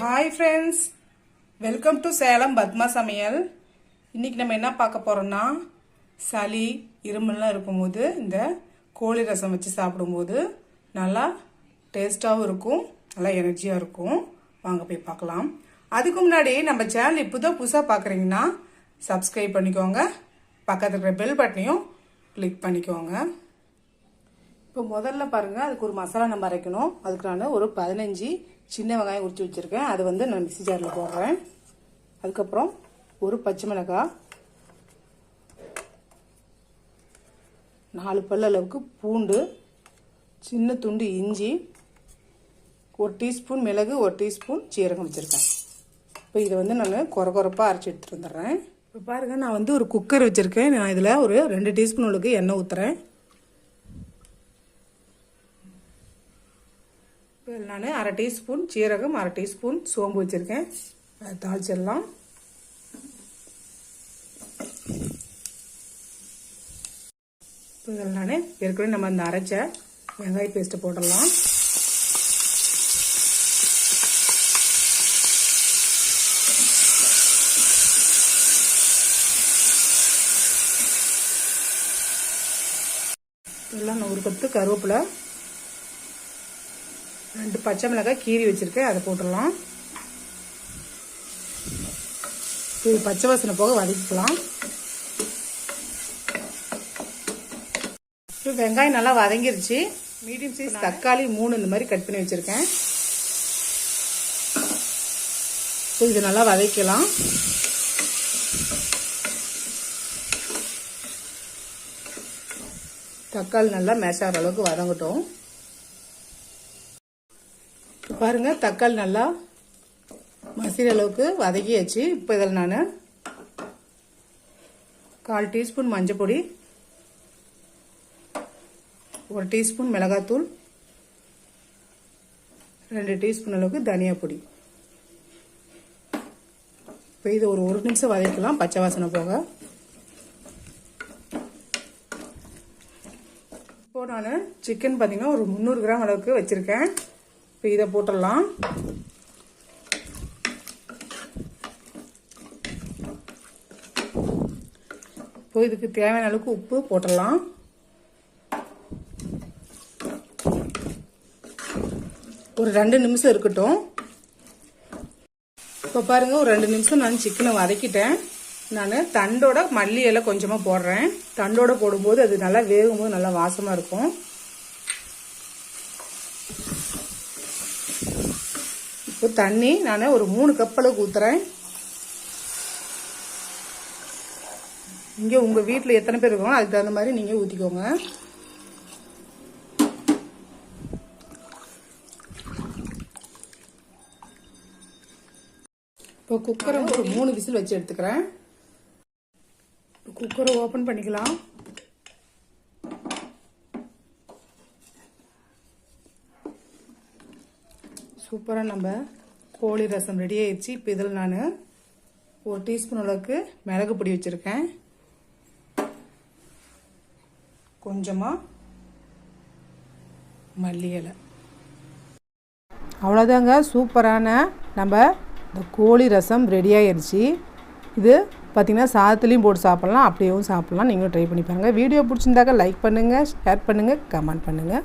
Hi friends welcome to Salem Padma சமையல் இன்றைக்கி நம்ம என்ன பார்க்க போகிறோன்னா சளி இருமல்லாம் இருக்கும்போது இந்த கோழி ரசம் வச்சு சாப்பிடும்போது நல்லா டேஸ்ட்டாகவும் இருக்கும் நல்லா எனர்ஜியாக இருக்கும். வாங்க போய் பார்க்கலாம். அதுக்கு முன்னாடி நம்ம சேனல் இப்போ தான் புதுசாக பார்க்குறீங்கன்னா சப்ஸ்கிரைப் பண்ணிக்கோங்க. பக்கத்தில் இருக்கிற பெல் பட்டனையும் கிளிக் பண்ணிக்கோங்க. இப்போ முதல்ல பாருங்கள் அதுக்கு ஒரு மசாலா நம்ம அரைக்கணும். அதுக்கு நான் ஒரு பதினஞ்சு சின்ன வெங்காயம் உரிச்சு வச்சுருக்கேன். அது வந்து நான் மிக்சி ஜாரில் போடுறேன். அதுக்கப்புறம் ஒரு பச்சை மிளகாய் நாலு பல் அளவுக்கு பூண்டு சின்ன துண்டு இஞ்சி ஒரு டீஸ்பூன் மிளகு ஒரு டீஸ்பூன் சீரகம் வச்சுருக்கேன். இப்போ இதை வந்து நான் குறை குறைப்பாக அரைச்சி எடுத்துகிட்டு வந்துடுறேன். இப்போ பாருங்கள் நான் வந்து ஒரு குக்கர் வச்சுருக்கேன். நான் இதில் ஒரு ரெண்டு டீஸ்பூன் அளவுக்கு எண்ணெய் ஊற்றுறேன் நான் அரை டீஸ்பூன் சீரகம் அரை டீஸ்பூன் சோம்பு வச்சுருக்கேன். அதை தாளிச்சிடலாம். இப்போ இதில் நான் ஏற்கனவே நம்ம அந்த அரைச்ச வெங்காய பேஸ்ட்டு போடலாம் எல்லாம் ஒரு பத்து கருவேப்பிலை ரெண்டு பச்சை மிளகாய் கீரி வச்சுருக்கேன். அதை போட்டுடலாம். இது பச்சை வாசனை போக வதக்கிக்கலாம். வெங்காயம் நல்லா வதங்கிருச்சு. மீடியம் சைஸ் தக்காளி மூணு இந்த மாதிரி கட் பண்ணி வச்சுருக்கேன். இது நல்லா வதக்கலாம். தக்காளி நல்லா மேஷ் ஆகிற அளவுக்கு வதங்கட்டும். பாருங்கள் தக்காளி நல்லா மசிற அளவுக்கு வதக்கியாச்சு. இப்போ இதில் நான் கால் டீஸ்பூன் மஞ்சள் பொடி ஒரு டீஸ்பூன் மிளகாத்தூள் ரெண்டு டீஸ்பூன் அளவுக்கு தனியா பொடி. இப்போ இது ஒரு ஒரு நிமிஷம் வதக்கலாம் பச்சை வாசனை போக. இப்போ நான் சிக்கன் பார்த்தீங்கன்னா ஒரு முந்நூறு கிராம் அளவுக்கு வச்சுருக்கேன். இப்போ இதை போட்டுடலாம். இப்போ இதுக்கு தேவையான அளவுக்கு உப்பு போட்டுடலாம். ஒரு ரெண்டு நிமிஷம் இருக்கட்டும். இப்போ பாருங்க ஒரு ரெண்டு நிமிஷம் நான் சிக்கனை வதக்கிட்டேன். நான் தண்டோட மல்லி இலை கொஞ்சமாக போடுறேன். தண்டோட போடும்போது அது நல்லா வேகும்போது நல்லா வாசமாக இருக்கும். இப்போ தண்ணி நான் ஒரு மூணு கப் அளவுக்கு ஊற்றுறேன் இங்கே உங்கள் வீட்டில் எத்தனை பேர் இருக்கணும் அதுக்கு தகுந்த மாதிரி நீங்கள் ஊற்றிக்கோங்க இப்போ குக்கரை ஒரு மூணு விசில் வச்சு எடுத்துக்கிறேன். குக்கரை ஓப்பன் பண்ணிக்கலாம். சூப்பராக நம்ம கோழி ரசம் ரெடி ஆயிடுச்சு. இப்போ இதில் நான் ஒரு டீஸ்பூன் அளவுக்கு மிளகு பொடி வச்சுருக்கேன். கொஞ்சமாக மல்லி இலை. அவ்வளோதாங்க சூப்பரான நம்ம இந்த கோழி ரசம் ரெடி ஆயிடுச்சு இது பார்த்திங்கன்னா சாதத்துலேயும் போட்டு சாப்பிட்லாம் அப்படியேவும் சாப்பிட்லாம். நீங்களும் ட்ரை பண்ணி பாருங்கள் வீடியோ பிடிச்சிருந்தாக்க லைக் பண்ணுங்கள் ஷேர் பண்ணுங்கள் கமெண்ட் பண்ணுங்கள்